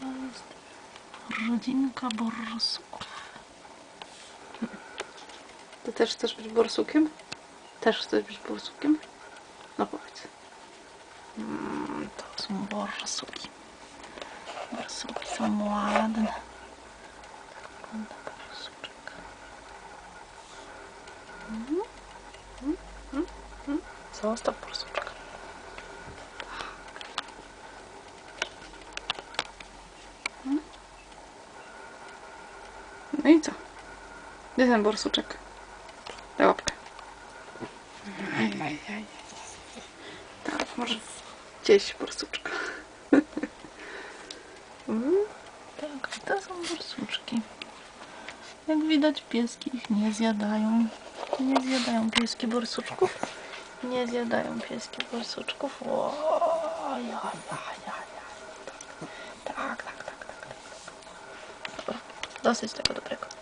To jest rodzinka borsuków. Ty też chcesz być borsukiem? Też chcesz być borsukiem? No powiedz. Mm, to są borsuki. Borsuki są ładne. Tak wygląda borsuczek. Zostaw borsuczka. No i co? Gdzie ten borsuczek? Daj łapkę. Tak, może gdzieś borsuczka. Mm, Tak, to są borsuczki. Jak widać pieski ich nie zjadają. Nie zjadają pieski borsuczków. Nie zjadają pieski borsuczków. O, ja, ja, ja, ja. Tak, tak, tak, tak. tak. Dobra, dosyć tego dobrego.